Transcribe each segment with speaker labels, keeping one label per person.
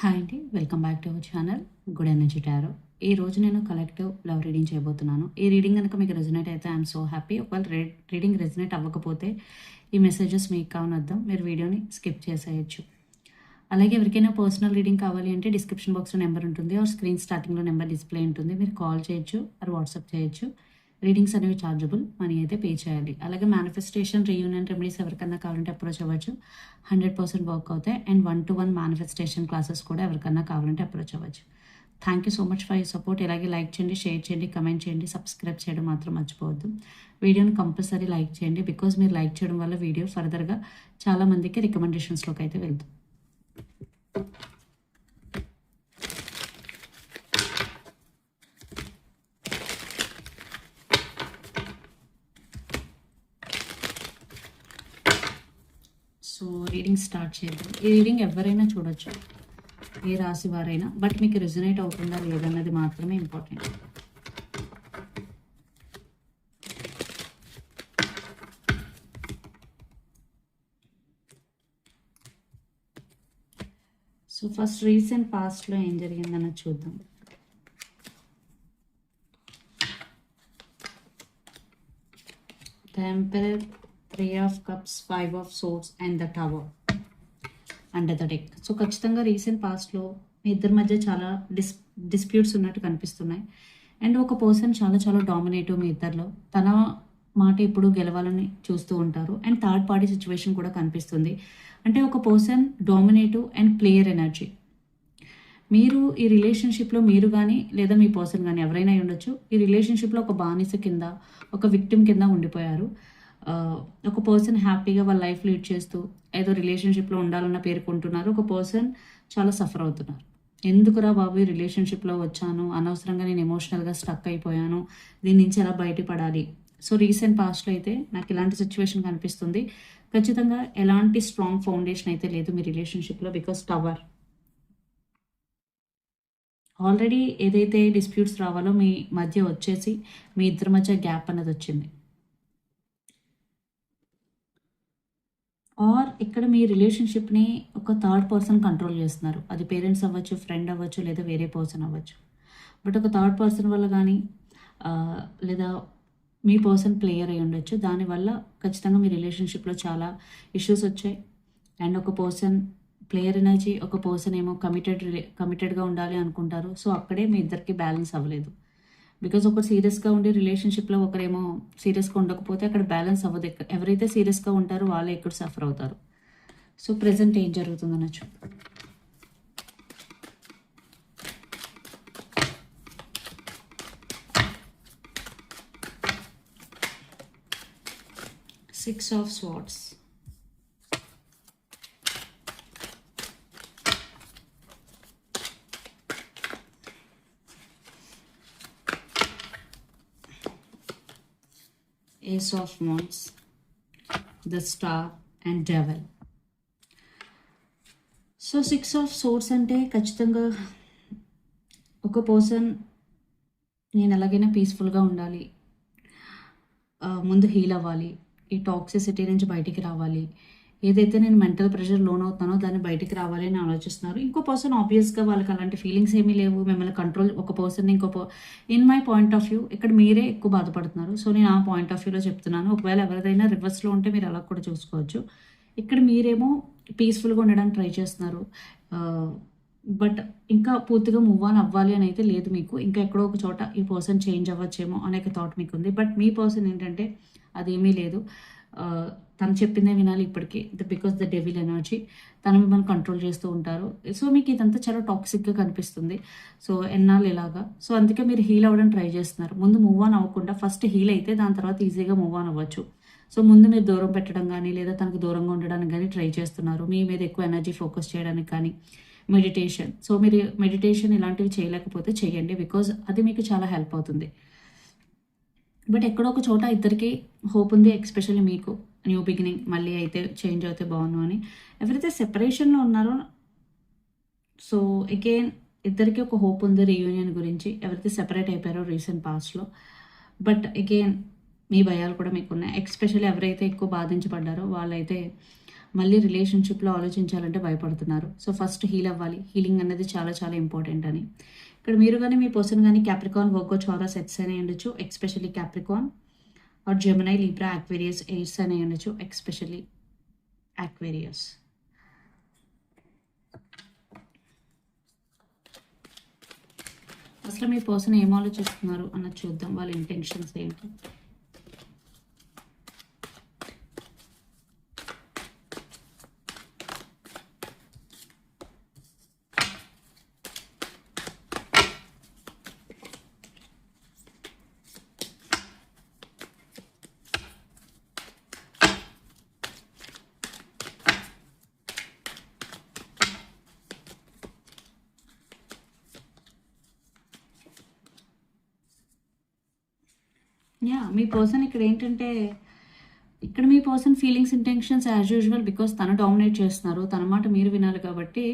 Speaker 1: Hi అండి welcome back to our channel good energy tarot. ఈ రోజు నేను కలెక్టివ్ లవ్ రీడింగ్ చేయబోతున్నాను. ఈ రీడింగ్ కనుక మీకు రెజినేట్ అయితే ఐఎమ్ సో హ్యాపీ ఒకవేళ రీడింగ్ రెజినేట్ అవ్వకపోతే ఈ మెసేజెస్ మీకు కావనొద్దాం మీరు వీడియోని స్కిప్ చేసేయచ్చు. అలాగే ఎవరికైనా పర్సనల్ రీడింగ్ కావాలి అంటే డిస్క్రిప్షన్ బాక్స్లో నెంబర్ ఉంటుంది. ఆర్ స్క్రీన్ స్టార్టింగ్లో నెంబర్ డిస్ప్లే ఉంటుంది. మీరు కాల్ చేయొచ్చు ఆర్ వాట్సాప్ చేయొచ్చు. రీడింగ్స్ అనేవి చార్జబుల్ మనీ అయితే పే చేయాలి. అలాగే మేనిఫెస్టేషన్ రీయూనియన్ రెమెడీస్ ఎవరికన్నా కావాలంటే అప్రోచ్ అవ్వచ్చు. హండ్రెడ్ పర్సెంట్ వర్క్ అవుతాయి. And one to one manifestation classes కూడా ఎవరికన్నా కావాలంటే అప్రోచ్ అవ్వచ్చు. Thank you so much for you support ఇలాగే లైక్ చేయండి షేర్ చేయండి కమెంట్ చేయండి సబ్స్క్రైబ్ చేయడం మాత్రం మర్చిపోవద్దు. వీడియోని కంపల్సరీ లైక్ చేయండి బికాజ్ మీరు లైక్ చేయడం వల్ల వీడియో ఫర్దర్గా చాలా మందికి రికమెండేషన్స్లోకి అయితే వెళ్తుంది. సో రీడింగ్ స్టార్ట్ చేద్దాం. ఈ రీడింగ్ ఎవరైనా చూడొచ్చు. ఏ రాశి వారైనా. బట్ మీకు రిజనేట్ అవుతుందా లేదన్నది మాత్రమే ఇంపార్టెంట్ సో ఫస్ట్ రీసెంట్ పాస్ట్లో ఏం జరిగిందన్నది చూద్దాం. The three of cups five of swords and the tower under the deck so ఖచ్చితంగా రీసెంట్ పాస్ట్లో మీ ఇద్దరి మధ్య చాలా డిస్ డిస్ప్యూట్స్ ఉన్నట్టు కనిపిస్తున్నాయి. అండ్ ఒక పర్సన్ చాలా చాలా డామినేటివ్ మీ ఇద్దరిలో. తన మాట ఇప్పుడు గెలవాలని చూస్తూ ఉంటారు. అండ్ థర్డ్ పార్టీ సిచ్యువేషన్ కూడా కనిపిస్తుంది. అంటే ఒక person dominative and player energy మీరు ఈ రిలేషన్షిప్లో మీరు కానీ లేదా మీ పర్సన్ కానీ ఎవరైనా ఉండొచ్చు. ఈ రిలేషన్షిప్లో ఒక బానిస కింద ఒక విక్టిమ్ కింద ఉండిపోయారు. ఒక పర్సన్ హ్యాపీగా వాళ్ళ లైఫ్ లీడ్ చేస్తూ ఏదో రిలేషన్షిప్లో ఉండాలన్న పేర్కొంటున్నారు ఒక పర్సన్ చాలా సఫర్ అవుతున్నారు. ఎందుకురా బాబు ఈ రిలేషన్షిప్లో వచ్చాను? అనవసరంగా నేను ఎమోషనల్గా స్టక్ అయిపోయాను. దీని నుంచి ఎలా బయటపడాలి? సో రీసెంట్ పాస్ట్లో అయితే నాకు ఇలాంటి సిచ్యువేషన్ కనిపిస్తుంది. ఖచ్చితంగా ఎలాంటి స్ట్రాంగ్ ఫౌండేషన్ అయితే లేదు మీ రిలేషన్షిప్లో బికాస్ టవర్ ఆల్రెడీ ఏదైతే డిస్ప్యూట్స్ రావాలో మీ మధ్య వచ్చేసి మీ ఇద్దరి మధ్య గ్యాప్ అనేది వచ్చింది. ఆర్ ఇక్కడ మీ రిలేషన్షిప్ని ఒక థర్డ్ పర్సన్ కంట్రోల్ చేస్తున్నారు. అది పేరెంట్స్ అవ్వచ్చు ఫ్రెండ్ అవ్వచ్చు లేదా వేరే పర్సన్ అవ్వచ్చు. బట్ ఒక థర్డ్ పర్సన్ వల్ల కానీ లేదా మీ పర్సన్ ప్లేయర్ అయి ఉండొచ్చు. దానివల్ల ఖచ్చితంగా మీ రిలేషన్షిప్లో చాలా ఇష్యూస్ వచ్చాయి. అండ్ ఒక పర్సన్ ప్లేయర్ ఎనర్జీ ఒక పర్సన్ ఏమో కమిటెడ్ రిలే కమిటెడ్గా ఉండాలి అనుకుంటారు. సో అక్కడే మీ ఇద్దరికి బ్యాలెన్స్ అవ్వలేదు. బికాజ్ ఒకరు సీరియస్గా ఉండి రిలేషన్షిప్లో ఒకరేమో సీరియస్గా ఉండకపోతే అక్కడ బ్యాలెన్స్ అవ్వదు. ఎక్కడ ఎవరైతే సీరియస్గా ఉంటారో వాళ్ళే ఎక్కడ సఫర్ అవుతారు. సో ప్రజెంట్ ఏం జరుగుతుంది అనొచ్చు six of swords Ace of Wands, the Star, and devil so six of swords అంటే ఖచ్చితంగా ఒక పర్సన్ నేను ఎలాగైనా పీస్ఫుల్గా ఉండాలి. ముందు హీల్ అవ్వాలి. ఈ టాక్సిసిటీ నుంచి బయటికి రావాలి. ఏదైతే నేను మెంటల్ ప్రెషర్ లోన్ అవుతానో దాన్ని బయటికి రావాలి అని ఆలోచిస్తున్నారు. ఇంకో పర్సన్ ఆబ్వియస్గా వాళ్ళకి అలాంటి ఫీలింగ్స్ ఏమీ లేవు. మిమ్మల్ని కంట్రోల్ ఒక పర్సన్ ఇంకో in my point of view ఇక్కడ మీరే ఎక్కువ బాధపడుతున్నారు. సో నేను ఆ పాయింట్ ఆఫ్ వ్యూలో చెప్తున్నాను. ఒకవేళ ఎవరిదైనా రివర్స్లో ఉంటే మీరు అలా కూడా చూసుకోవచ్చు. ఇక్కడ మీరేమో పీస్ఫుల్గా ఉండడానికి ట్రై చేస్తున్నారు. బట్ ఇంకా పూర్తిగా మూవ్ ఆన్ అవ్వాలి అని అయితే లేదు మీకు. ఇంకా ఎక్కడో ఒక చోట ఈ పర్సన్ చేంజ్ అవ్వచ్చేమో అనే థాట్ మీకు ఉంది బట్ మీ పర్సన్ ఏంటంటే అదేమీ లేదు. తను చెప్పిందే వినాలి the because the devil energy తను మిమ్మల్ని కంట్రోల్ చేస్తూ ఉంటారు. సో మీకు ఇదంతా చాలా టాక్సిక్గా కనిపిస్తుంది. సో ఎన్నాళ్ళు ఇలాగా? సో అందుకే మీరు హీల్ అవ్వడం ట్రై చేస్తున్నారు. ముందు మూవ్ ఆన్ అవ్వకుండా ఫస్ట్ హీల్ అయితే దాని తర్వాత ఈజీగా మూవ్ ఆన్ అవ్వచ్చు. సో ముందు మీరు దూరం పెట్టడం కానీ లేదా తనకు దూరంగా ఉండడానికి కానీ ట్రై చేస్తున్నారు. మీ మీద ఎక్కువ ఎనర్జీ ఫోకస్ చేయడానికి కానీ మెడిటేషన్ సో మీరు మెడిటేషన్ ఇలాంటివి చేయలేకపోతే చేయండి బికాజ్ అది మీకు చాలా హెల్ప్ అవుతుంది. బట్ ఎక్కడో ఒక చోట ఇద్దరికి హోప్ ఉంది ఎక్స్పెషల్లీ మీకు. న్యూ బిగినింగ్ మళ్ళీ అయితే చేంజ్ అయితే బాగుండు అని. ఎవరైతే సెపరేషన్లో ఉన్నారో సో అగైన్ ఇద్దరికి ఒక హోప్ ఉంది రీయూనియన్ గురించి. ఎవరైతే సెపరేట్ అయిపోయారో రీసెంట్ పాస్ట్లో బట్ అగైన్ మీ భయాలు కూడా మీకు ఉన్నాయి ఎక్స్పెషల్లీ ఎవరైతే ఎక్కువ బాధించబడ్డారో వాళ్ళైతే మళ్ళీ రిలేషన్షిప్లో ఆలోచించాలంటే భయపడుతున్నారు. సో ఫస్ట్ హీల్ అవ్వాలి. హీలింగ్ అనేది చాలా చాలా ఇంపార్టెంట్ అని. ఇక్కడ మీరు కానీ మీ పర్సన్ కానీ క్యాప్రికాన్ వర్గో చోరా సెట్స్ అని ఉండొచ్చు. Especially Capricorn or Gemini Libra Aquarius airs అని ఉండొచ్చు. ఎక్స్పెషల్లీ యాక్వేరియస్ అసలు మీ పర్సన్ ఏం ఆలోచిస్తున్నారు అన్నది చూద్దాం. వాళ్ళ ఇంటెన్షన్స్ ఏంటి? యా మీ పర్సన్ ఇక్కడ ఏంటంటే ఇక్కడ మీ person feelings intentions as usual because తను డామినేట్ చేస్తున్నారు. తన మాట మీరు వినాలి కాబట్టి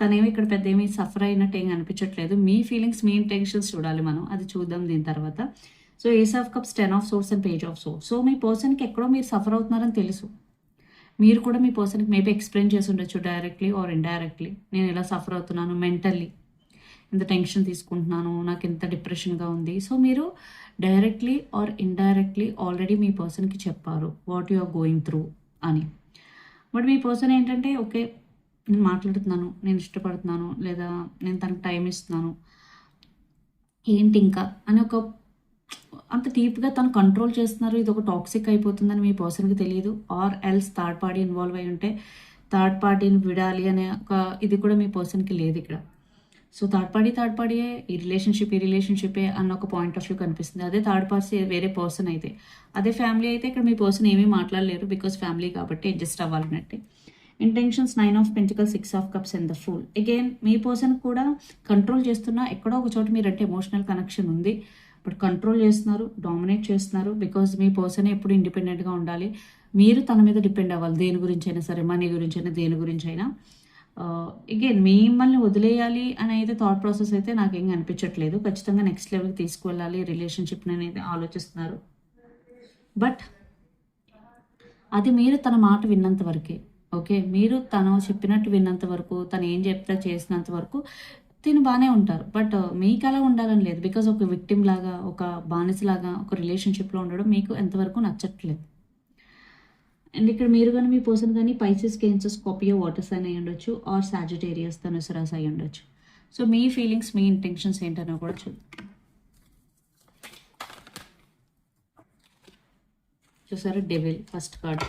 Speaker 1: తనేమి ఇక్కడ పెద్ద ఏమీ సఫర్ అయినట్టు ఏం అనిపించట్లేదు. మీ ఫీలింగ్స్ మీ ఇంటెన్షన్స్ చూడాలి మనం. అది చూద్దాం దీని తర్వాత. So ace of cups ten of swords and page of swords so మీ పర్సన్కి ఎక్కడో మీరు సఫర్ అవుతున్నారని తెలుసు. మీరు కూడా మీ పర్సన్కి మేబీ ఎక్స్ప్లెయిన్ చేసి ఉండొచ్చు డైరెక్ట్లీ ఆర్ ఇండైరెక్ట్లీ నేను ఎలా సఫర్ అవుతున్నాను మెంటల్లీ ఇంత టెన్షన్ తీసుకుంటున్నాను నాకు ఇంత డిప్రెషన్గా ఉంది. సో మీరు డైరెక్ట్లీ ఆర్ ఇండైరెక్ట్లీ ఆల్రెడీ మీ పర్సన్కి చెప్పారు what you are going through అని. బట్ మీ పర్సన్ ఏంటంటే ఓకే నేను మాట్లాడుతున్నాను నేను ఇష్టపడుతున్నాను లేదా నేను తనకు టైం ఇస్తున్నాను ఏంటి ఇంకా అని ఒక అంత డీప్గా తను కంట్రోల్ చేస్తున్నారు. ఇది ఒక టాక్సిక్ అయిపోతుందని మీ పర్సన్కి తెలియదు or else third party involve అయి ఉంటే థర్డ్ పార్టీని విడాలి అనే ఒక ఇది కూడా మీ పర్సన్కి లేదు ఇక్కడ. సో థర్డ్ పార్టీ థర్డ్ పార్టీయే ఈ రిలేషన్షిప్ ఈ రిలేషన్షిపే అన్న ఒక పాయింట్ ఆఫ్ వ్యూ కనిపిస్తుంది. అదే థర్డ్ పార్టీ వేరే పర్సన్ అయితే. అదే ఫ్యామిలీ అయితే ఇక్కడ మీ పర్సన్ ఏమీ మాట్లాడలేరు బికాస్ ఫ్యామిలీ కాబట్టి adjust అవ్వాలన్నట్టే. Intentions nine of pentacle six of cups and the fool again me person కూడా కంట్రోల్ చేస్తున్నా ఎక్కడో ఒక చోట మీరంటే ఎమోషనల్ కనెక్షన్ ఉంది. బట్ కంట్రోల్ చేస్తున్నారు డామినేట్ చేస్తున్నారు బికాజ్ మీ పర్సన్ ఎప్పుడు ఇండిపెండెంట్గా ఉండాలి. మీరు తన మీద డిపెండ్ అవ్వాలి దేని గురించి అయినా సరే మనీ గురించి అయినా దేని గురించి అయినా Uh, అగైన్ మిమ్మల్ని వదిలేయాలి అని అయితే థాట్ ప్రాసెస్ అయితే నాకు ఏం అనిపించట్లేదు ఖచ్చితంగా నెక్స్ట్ లెవెల్కి తీసుకువెళ్ళాలి రిలేషన్షిప్ని అనేది ఆలోచిస్తున్నారు. బట్ అది మీరు తన మాట విన్నంత వరకే ఓకే మీరు తను చెప్పినట్టు విన్నంత వరకు తను ఏం చెప్తా చేసినంత వరకు తిని బాగానే ఉంటారు. బట్ uh, మీకు అలా ఉండాలని లేదు. బికాజ్ ఒక విక్టిమ్ లాగా ఒక బానిసలాగా ఒక రిలేషన్షిప్లో ఉండడం మీకు ఎంతవరకు నచ్చట్లేదు. అండ్ ఇక్కడ మీరు కానీ మీ పర్సన్ కానీ పైసెస్ కేన్సెస్ కాపియో వాటర్స్ అని అయి ఉండొచ్చు ఆర్ సాజిటేరియస్ ధనుసరాస్ అయి ఉండొచ్చు. సో మీ ఫీలింగ్స్ మీ ఇంటెన్షన్స్ ఏంటనో కూడా చూద్దాం. చూసారు? Devil first card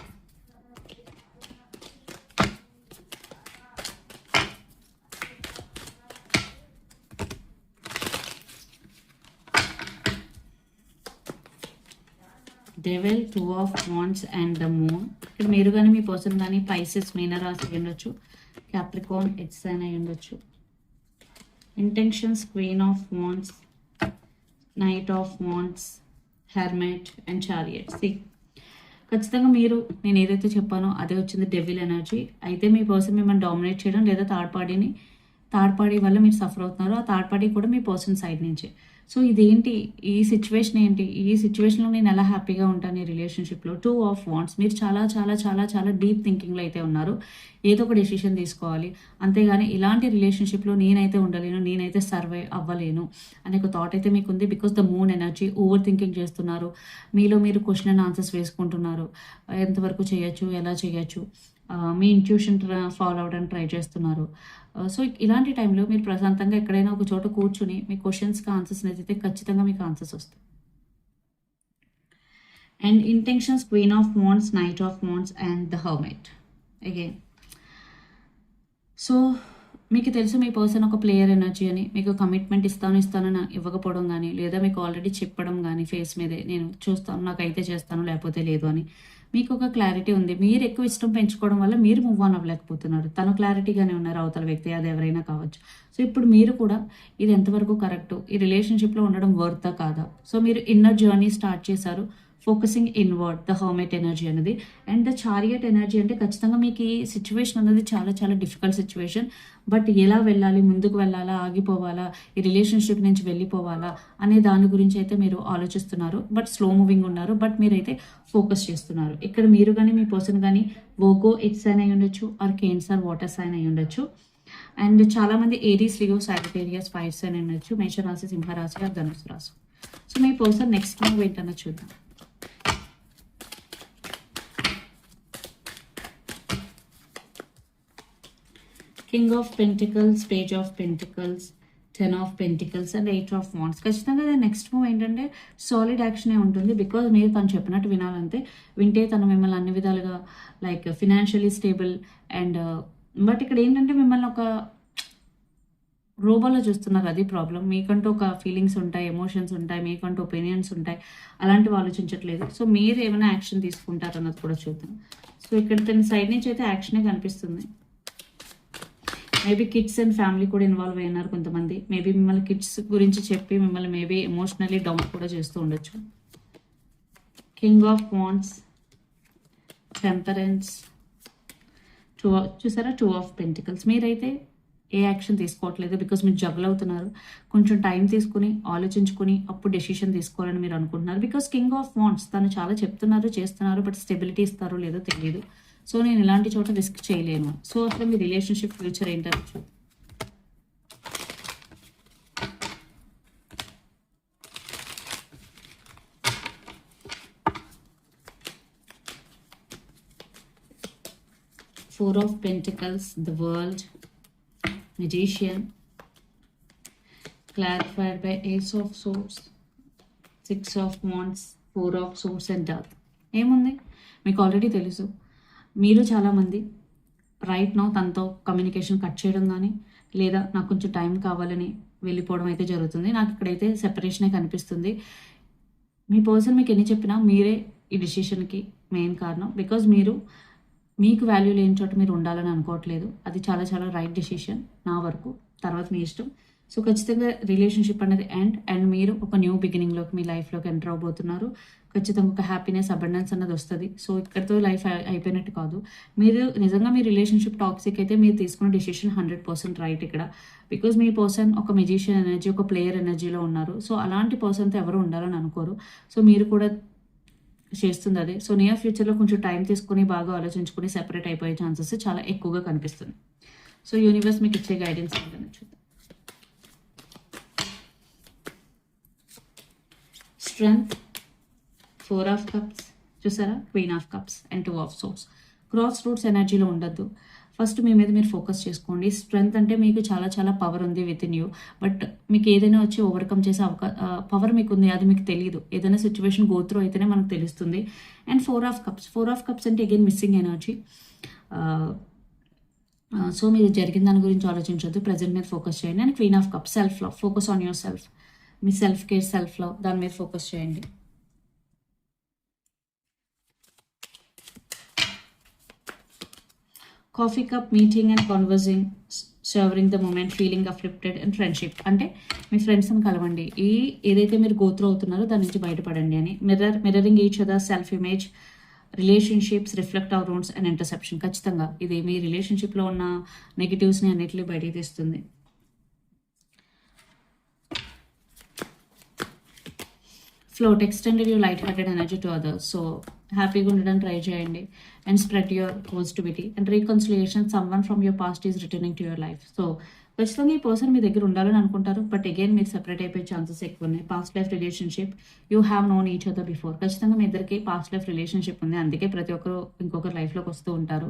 Speaker 1: devil two of wands and the moon ఇక్కడ మీరు కానీ మీ పర్సన్ కానీ పైసెస్ మీనరాశి ఉండొచ్చు. క్యాప్రికాన్ ఎక్స్ అయినా ఉండొచ్చు. Intentions queen of wands knight of wands hermit and chariot C ఖచ్చితంగా మీరు నేను ఏదైతే చెప్పానో అదే వచ్చింది డెవిల్ ఎనర్జీ అయితే మీ పర్సన్ మిమ్మల్ని డామినేట్ చేయడం లేదా థర్డ్ పార్టీని థర్డ్ పార్టీ వల్ల మీరు సఫర్ అవుతున్నారు ఆ థర్డ్ పార్టీ కూడా మీ పర్సన్ సైడ్ నుంచే. సో ఇదేంటి? ఈ సిచ్యువేషన్ ఏంటి? ఈ సిచ్యువేషన్లో నేను ఎలా హ్యాపీగా ఉంటాను ఈ రిలేషన్షిప్లో టూ ఆఫ్ వాంట్స్ మీరు చాలా చాలా చాలా చాలా డీప్ థింకింగ్లో అయితే ఉన్నారు. ఏదో ఒక డెసిషన్ తీసుకోవాలి. అంతేగాని ఇలాంటి రిలేషన్షిప్లో నేనైతే ఉండలేను నేనైతే సర్వే అవ్వలేను అనే ఒక థాట్ అయితే మీకు ఉంది because the moon energy overthinking చేస్తున్నారు. మీలో మీరు క్వశ్చన్ అండ్ ఆన్సర్స్ వేసుకుంటున్నారు. ఎంతవరకు చేయొచ్చు? ఎలా చేయొచ్చు? మీ ఇంట్యూషన్ ఫాలో అవ్వడానికి ట్రై చేస్తున్నారు. సో ఇలాంటి టైంలో మీరు ప్రశాంతంగా ఎక్కడైనా ఒక చోట కూర్చుని మీ క్వశ్చన్స్కి ఆన్సర్స్ అయితే ఖచ్చితంగా మీకు ఆన్సర్స్ వస్తాయి. And intentions queen of wands knight of wands and the hermit again so మీకు తెలుసు మీ పర్సన్ ఒక ప్లేయర్ ఎనర్జీ అని మీకు కమిట్మెంట్ ఇస్తాను ఇస్తానని ఇవ్వకపోవడం కానీ లేదా మీకు ఆల్రెడీ చెప్పడం కానీ ఫేస్ మీదే నేను చూస్తాను నాకైతే చేస్తాను లేకపోతే లేదు అని. మీకు ఒక క్లారిటీ ఉంది. మీరు ఎక్కువ ఇష్టం పెంచుకోవడం వల్ల మీరు మూవ్ ఆన్ అవ్వలేకపోతున్నారు. తను క్లారిటీగానే ఉన్నారు అవతల వ్యక్తి అది ఎవరైనా కావచ్చు. సో ఇప్పుడు మీరు కూడా ఇది ఎంతవరకు కరెక్ట్ ఈ రిలేషన్షిప్లో ఉండడం వర్తా కాదా? సో మీరు ఇన్నర్ జర్నీ స్టార్ట్ చేశారు. Focusing inward the hermit energy అనేది. అండ్ ద చారియట్ ఎనర్జీ అంటే ఖచ్చితంగా మీకు ఈ సిచ్యువేషన్ అనేది చాలా చాలా డిఫికల్ట్ సిచ్యువేషన్ బట్ ఎలా వెళ్ళాలి ముందుకు వెళ్ళాలా ఆగిపోవాలా ఈ రిలేషన్షిప్ నుంచి వెళ్ళిపోవాలా అనే దాని గురించి అయితే మీరు ఆలోచిస్తున్నారు. బట్ స్లో మూవింగ్ ఉన్నారు. బట్ మీరైతే ఫోకస్ చేస్తున్నారు. ఇక్కడ మీరు కానీ మీ పర్సన్ కానీ వోగో ఎట్ సైన్ అయి ఉండొచ్చు ఆర్ కేన్సర్ వాటర్ సైన్ అయి ఉండొచ్చు. అండ్ చాలా మంది Aries Leo Sagittarius fire sign అయి ఉండొచ్చు. మేషరాశి సింహరాశి ఆర్ ధనుసు రాశి. సో మీ పర్సన్ నెక్స్ట్ మూవ్ ఏంటన్నా చూద్దాం. King of pentacles page of pentacles ten of pentacles and eight of wands ఖచ్చితంగా నెక్స్ట్ మూవ్ ఏంటంటే సాలిడ్ యాక్షనే ఉంటుంది బికాజ్ మీరు తను చెప్పినట్టు వినాలంటే వింటే తను మిమ్మల్ని అన్ని విధాలుగా like financially stable and but ఇక్కడ ఏంటంటే మిమ్మల్ని ఒక రోబోలో చూస్తున్నారు అది ప్రాబ్లం మీకంటూ ఒక ఫీలింగ్స్ ఉంటాయి ఎమోషన్స్ ఉంటాయి మీకంటూ ఒపీనియన్స్ ఉంటాయి. అలాంటివి ఆలోచించట్లేదు. సో మీరు ఏమైనా యాక్షన్ తీసుకుంటారు అన్నది కూడా చూద్దాం. సో ఇక్కడ తన సైడ్ నుంచి అయితే యాక్షనే కనిపిస్తుంది. మేబీ కిడ్స్ అండ్ ఫ్యామిలీ కూడా ఇన్వాల్వ్ అయినారు కొంతమంది. మేబీ మిమ్మల్ని కిడ్స్ గురించి చెప్పి మిమ్మల్ని మేబీ ఎమోషనలీ డౌన్ కూడా చేస్తూ ఉండొచ్చు. King of wands temperance two చూసారా? టూ ఆఫ్ పెంటికల్స్ మీరైతే ఏ యాక్షన్ తీసుకోవట్లేదు బికాస్ మీరు జగల్ అవుతున్నారు. కొంచెం టైం తీసుకుని ఆలోచించుకుని అప్పుడు డెసిషన్ తీసుకోవాలని మీరు అనుకుంటున్నారు. బికాస్ కింగ్ ఆఫ్ వాన్స్ తను చాలా చెప్తున్నారు చేస్తున్నారు బట్ స్టెబిలిటీ ఇస్తారో లేదో తెలియదు సో నేను ఇలాంటి చోట రిస్క్ చేయలేను. సో అసలు మీ రిలేషన్షిప్ ఫ్యూచర్ ఏంటో four of pentacles the world magician clarified by ace of swords six of wands four of swords and dearth ఏముంది? మీకు ఆల్రెడీ తెలుసు. మీరు చాలామంది రైట్ నో తనతో కమ్యూనికేషన్ కట్ చేయడం కానీ లేదా నాకు కొంచెం టైం కావాలని వెళ్ళిపోవడం అయితే జరుగుతుంది. నాకు ఇక్కడైతే సెపరేషనే కనిపిస్తుంది. మీ పర్సన్ మీకు ఎన్ని చెప్పినా మీరే ఈ డిసిషన్కి మెయిన్ కారణం. బికాజ్ మీరు మీకు వాల్యూ లేని చోట మీరు ఉండాలని అనుకోవట్లేదు. అది చాలా చాలా రైట్ డెసిషన్ నా వరకు. తర్వాత మీ ఇష్టం. సో ఖచ్చితంగా రిలేషన్షిప్ అనేది ఎండ్ అండ్ మీరు ఒక న్యూ బిగినింగ్లోకి మీ లైఫ్లోకి ఎంటర్ అవబోతున్నారు. ఖచ్చితంగా ఒక హ్యాపీనెస్ అబండెన్స్ అన్నది వస్తుంది. సో ఇక్కడితో లైఫ్ అయిపోయినట్టు కాదు. మీరు నిజంగా మీ రిలేషన్షిప్ టాక్సిక్ అయితే మీరు తీసుకున్న డిసిషన్ హండ్రెడ్ పర్సెంట్ రైట్ ఇక్కడ. బికాజ్ మీ పర్సన్ ఒక మెజిషియన్ ఎనర్జీ ఒక ప్లేయర్ ఎనర్జీలో ఉన్నారు. సో అలాంటి పర్సన్తో ఎవరు ఉండాలని అనుకోరు. సో మీరు కూడా చేస్తుంది అదే. సో నియర్ ఫ్యూచర్లో కొంచెం టైం తీసుకుని బాగా ఆలోచించుకుని సెపరేట్ అయిపోయే ఛాన్సెస్ చాలా ఎక్కువగా కనిపిస్తుంది. సో యూనివర్స్ మీకు ఇచ్చే గైడెన్స్ ఏంటని చూద్దాం స్ట్రెంగ్త్ ఫోర్ ఆఫ్ కప్స్ చూసారా? Queen of cups and two of swords crossroads ఎనర్జీలో ఉండద్దు. ఫస్ట్ మీ మీద మీరు ఫోకస్ చేసుకోండి. స్ట్రెంగ్త్ అంటే మీకు చాలా చాలా పవర్ ఉంది విత్ ఇన్ యూ బట్ మీకు ఏదైనా వచ్చి ఓవర్కమ్ చేసే అవకా పవర్ మీకు ఉంది. అది మీకు తెలియదు ఏదైనా సిచ్యువేషన్ గోత్రూ అయితేనే మనకు తెలుస్తుంది. And four of cups four of cups అంటే అగైన్ మిస్సింగ్ ఎనర్జీ సో మీరు జరిగిన దాని గురించి ఆలోచించొద్దు. ప్రజెంట్ మీద ఫోకస్ చేయండి. And queen of cup self love focus on yourself me self care self love దాని మీద ఫోకస్ చేయండి. Coffee cup meeting and conversing savouring the moment feeling uplifted and friendship అంటే మీ ఫ్రెండ్స్ని కలవండి. ఈ ఏదైతే మీరు గోత్రో అవుతున్నారో దాని నుంచి బయటపడండి అని. Mirror mirroring each other self image relationships reflect our రోన్స్ and interception ఖచ్చితంగా. ఇది మీ రిలేషన్షిప్లో ఉన్న నెగిటివ్స్ని అన్నిటిని బయటికి తీస్తుంది. Float extended you light hearted energy to others so హ్యాపీగా ఉండడం ట్రై చేయండి. And spread your positivity and reconciliation someone from your past is returning to your life so ఖచ్చితంగా ఈ పర్సన్ మీ దగ్గర ఉండాలని అనుకుంటారు. బట్ అగైన్ మీరు సెపరేట్ అయిపోయే ఛాన్సెస్ ఎక్కువ ఉన్నాయి. Past life relationship you have known each other before ఖచ్చితంగా మీ ఇద్దరికి పాస్ట్ లైఫ్ రిలేషన్షిప్ ఉంది. అందుకే ప్రతి ఒక్కరు ఇంకొకరు లైఫ్లోకి వస్తూ ఉంటారు.